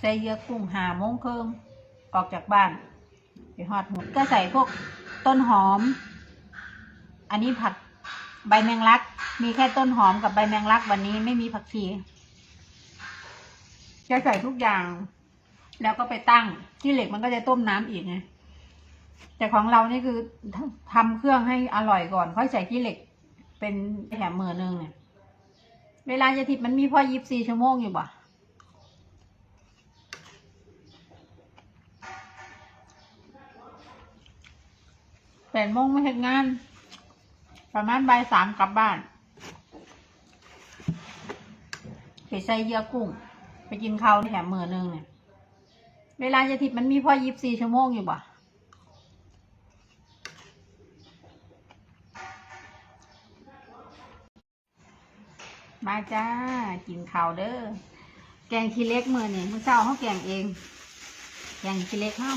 ใส่เยื่อกุ้งหาโมงครึ่งออกจากบ้านไปหอดหมดก็ใส่พวกต้นหอม อันนี้ผักใบแมงลัก มีแค่ต้นหอมกับใบแมงลักวันนี้ไม่มีผักชีจะใส่ทุกอย่าง แล้วก็ไปตั้งที่เหล็กมันก็จะต้มน้ำอีกไงแต่ของเรานี่คือทำเครื่องให้อร่อยก่อน ค่อยใส่ที่เหล็ก เป็นแถมมือนึงเนี่ยเวลาจะทิพมันมีพอยิบสี่ชั่วโมงอยู่บ่ แปดโมงไม่เห็นงาน ประมาณบ่ายสามกลับบ้าน ไปใส่เยื่อกุ้ง ไปกินข้าวแถมมือนึงเนี่ย เวลาจะทิพมันมีพอยิบสี่ชั่วโมงอยู่บ่มาจ้า กินข้าวเด้อ แกงขี้เล็กมือนี่มื้อเช้าเขาแกงเอง แกงขี้เล็กเขา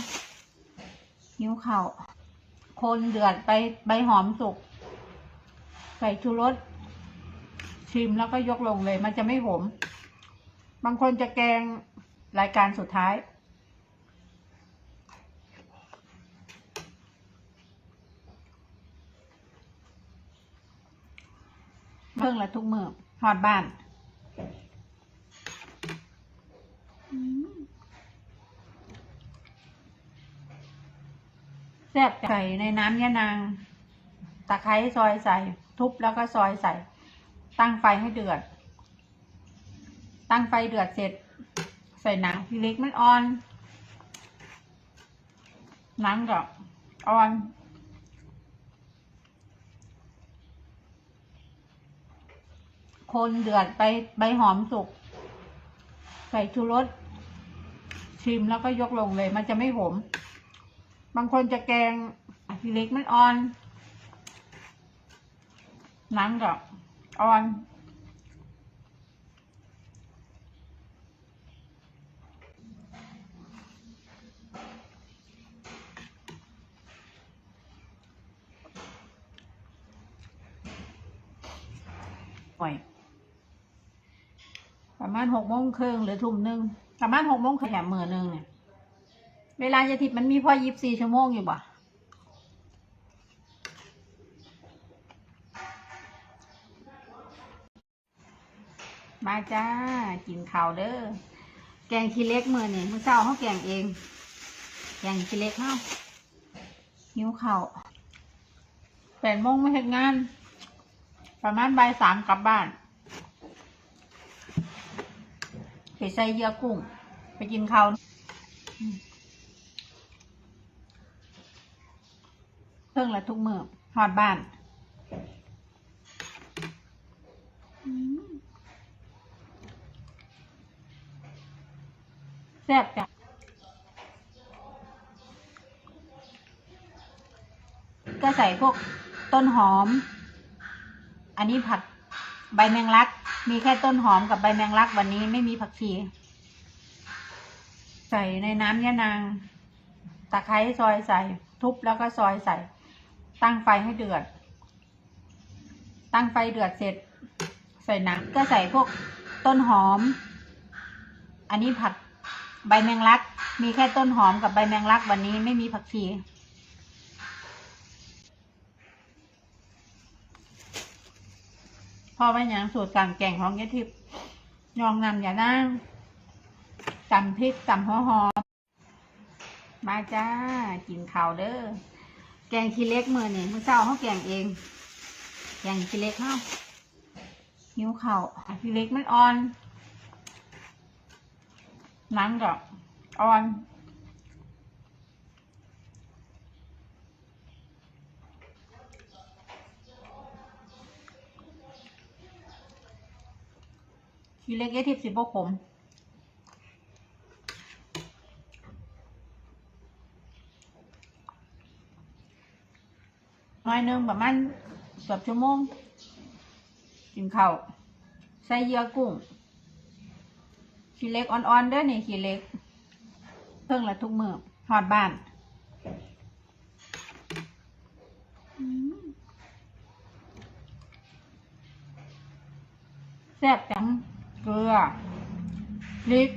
หิวข้าว คนเดือดไปใบหอมสุก ใส่ชูรสชิมแล้วก็ยกลงเลย มันจะไม่ขมบางคนจะแกงรายการสุดท้าย เพิ่งละทุกมือหอดบ้าน แซ่บใส่ในน้ำยะนาง ตะไคร้ซอยใส่ ทุบแล้วก็ซอยใส่ ตั้งไฟให้เดือด ตั้งไฟเดือดเสร็จ ใส่หนังทีเล็กมันอ่อนหนังก็อ่อนคนเดือดไปใบหอมสุก ใส่ชูรสชิมแล้วก็ยกลงเลย มันจะไม่ขม บางคนจะแกงทีเล็กมันอ่อนหนังก็อ่อนปล่อยประมาณหกโมงครึ่งหรือทุ่มหนึ่งประมาณหกโมงแถมมือหนึ่งเนี่ย เวลาจะทิพมันมีพอยิบสี่ชั่วโมงอยู่บ่มาจ้า กินข้าวเด้อ แกงขี้เล็กมือนี่มื้อเช้าเขาแกงเอง แกงขี้เล็กเขาหิวข้าวแปดโมงไม่เห็นงาน ประมาณบ่ายสามกลับบ้านไปใส่เยื่อกุ้ง ไปกินข้าว อืมเพิ่งละทุกมือหอดบ้านแซ่บจ้ะก็ใส่พวกต้นหอม อันนี้ผักใบแมงลัก มีแค่ต้นหอมกับใบแมงลักวันนี้ไม่มีผักชี ใส่ในน้ำยะนาง ตะไคร้ซอยใส่ ทุบแล้วก็ซอยใส่ ตั้งไฟให้เดือด ตั้งไฟเดือดเสร็จ ใส่นังก็ใส่พวกต้นหอม อันนี้ผักใบแมงลัก มีแค่ต้นหอมกับใบแมงลักวันนี้ไม่มีผักชีพ่อไปอย่างสูตรการแกงของยายทิพย์ยองนำอย่านั่งตำพริกตำหัวหอม มาจ้า กินข้าวเด้อ แกงขี้เล็กมือนี่มือเช้าเขาแกงเอง แกงขี้เล็กเขาหิวเข้าขี้เล็กมันอ่อนนังก็อ่อนขี้เล็กยายทิพย์สิบกขม น้อยหนึงประมาณเกือบชั่วโมง กินข้าวใส่เยื่อกุ้งขี้เล็กอ่อนๆเด้อนี่ขี้เล็ก เพิ่งละทุกมือหอดบ้านแซ่บจังเกลือพริก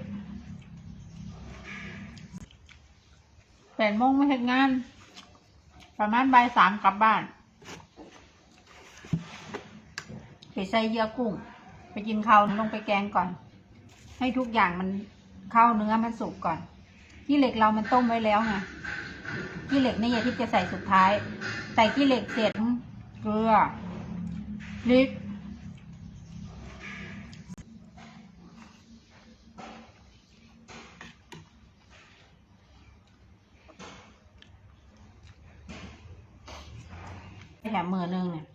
แปดโมงไมาเฮ็ดงาน ประมาณบ่ายสามกลับบ้านไปใส่เยื่อกุ้ง ไปกินข้าวลงไปแกงก่อน ให้ทุกอย่างมันเข้าเนื้อมันสุกก่อนขี้เหล็กเรามันต้มไว้แล้วไงขี้เหล็กนี่อย่าที่จะใส่สุดท้าย ใส่ขี้เหล็กเสร็จเกลือพริก แถมมือหนึงเนี่ย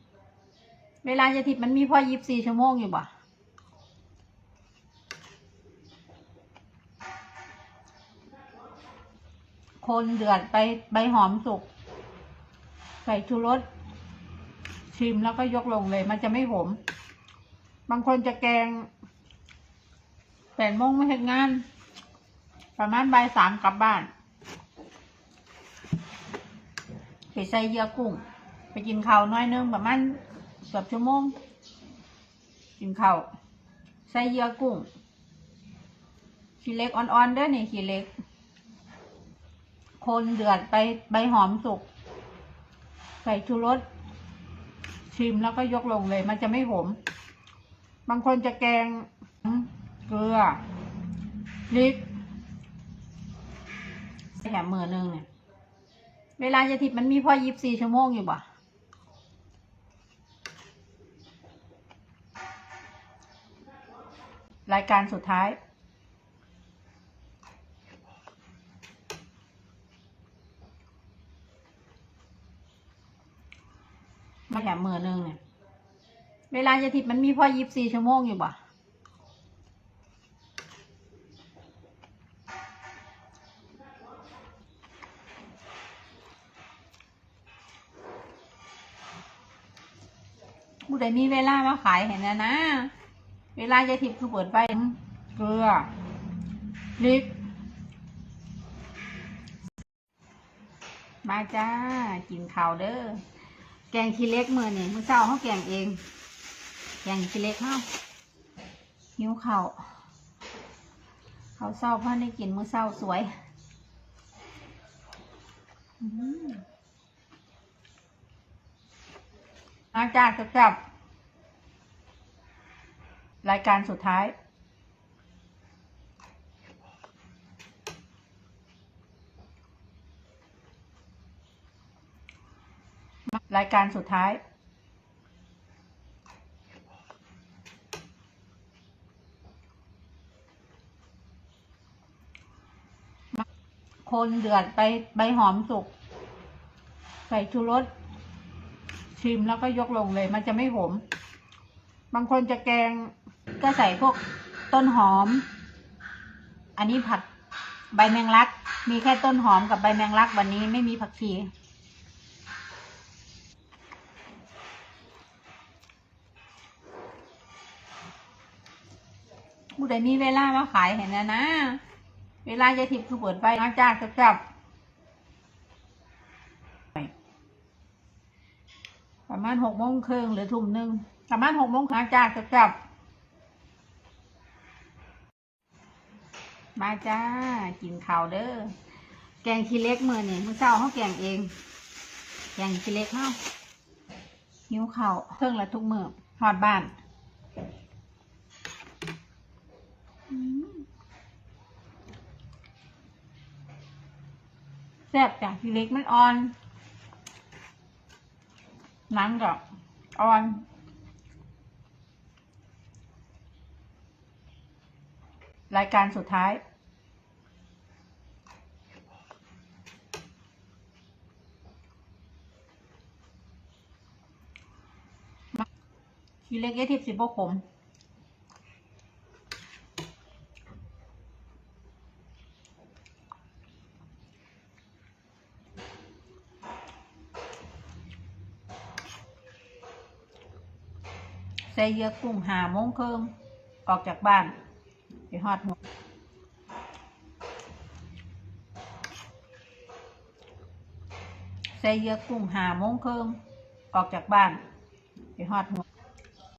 เวลาจะทิพย์มันมีพอยิบสี่ชั่วโมงอยู่บ่คนเดือดไปใบหอมสุก ใส่ชูรสชิมแล้วก็ยกลงเลย มันจะไม่ขมบางคนจะแกงแปดโมงไม่เห็นงาน ประมาณบ่ายสามกลับบ้านไปใส่เยื่อกุ้ง ไปกินข้าวน้อยนึงประมาณเกือบชั่วโมง กินข้าวใส่เยื่อกุ้งขี้เล็กอ่อนๆด้อนี่ขี้เล็ก คนเดือดไปใบหอมสุก ใส่ชูรสชิมแล้วก็ยกลงเลย มันจะไม่ขมบางคนจะแกงเกลือพริกแถมมือนึงเนี่ยเวลาจะทิพย์มันมีพอยิบสี่ชั่วโมงอยู่บ่ รายการสุดท้าย มาแถมมือหนึงเนี่ย เวลาจะทิพย์มันมีพ่อยิบสี่ชั่วโมงอยู่บ่ผู้ใดมีเวลามาขายเห็นนะนะ เวลาจะทิพย์คือเปิดไฟเกลือพริกมาจ้า กินข้าวเด้อ แกงขี้เล็กมือนี่มื้อเช้าเขาแกงเอง แกงขี้เล็กเฮาหิวข้าวข้าวเช้าพ่อได้กินมื้อเช้าสวยมาจ้าจับๆ รายการสุดท้าย รายการสุดท้าย คนเดือดไปใบหอมสุก ใส่ชูรส ชิมแล้วก็ยกลงเลย มันจะไม่ขมบางคนจะแกง ก็ใส่พวกต้นหอม อันนี้ผัดใบแมงลัก มีแค่ต้นหอมกับใบแมงลักวันนี้ไม่มีผักชีผู้ใดมีเวลามาขายเห็นนะนะ เวลาจะทิพย์คือเปิดไฟนะจ้าจับๆประมาณหกโมงครึ่งหรือทุ่มหนึ่งประมาณหกโมงนะจ้าจับ มาจ้า กินข้าวเด้อ แกงขี้เล็กมือนี่มื้อเช้าเขาแกงเอง แกงขี้เล็กเฮาหิวข้าวเพิ่งละทุกมือหอดบ้านแซ่บจ้ะทีเล็กมันอ่อนหนังกับอ่อน รายการสุดท้าย ทีเล็กเอทิพสิบโบขมใส่เยื่กุ้งหาโมงครึ่งออกจากบ้าน ไปฮอดหัวใส่เยอะกุ้งหาโมงครึ่งออกจากบ้าน ไปฮอดหัว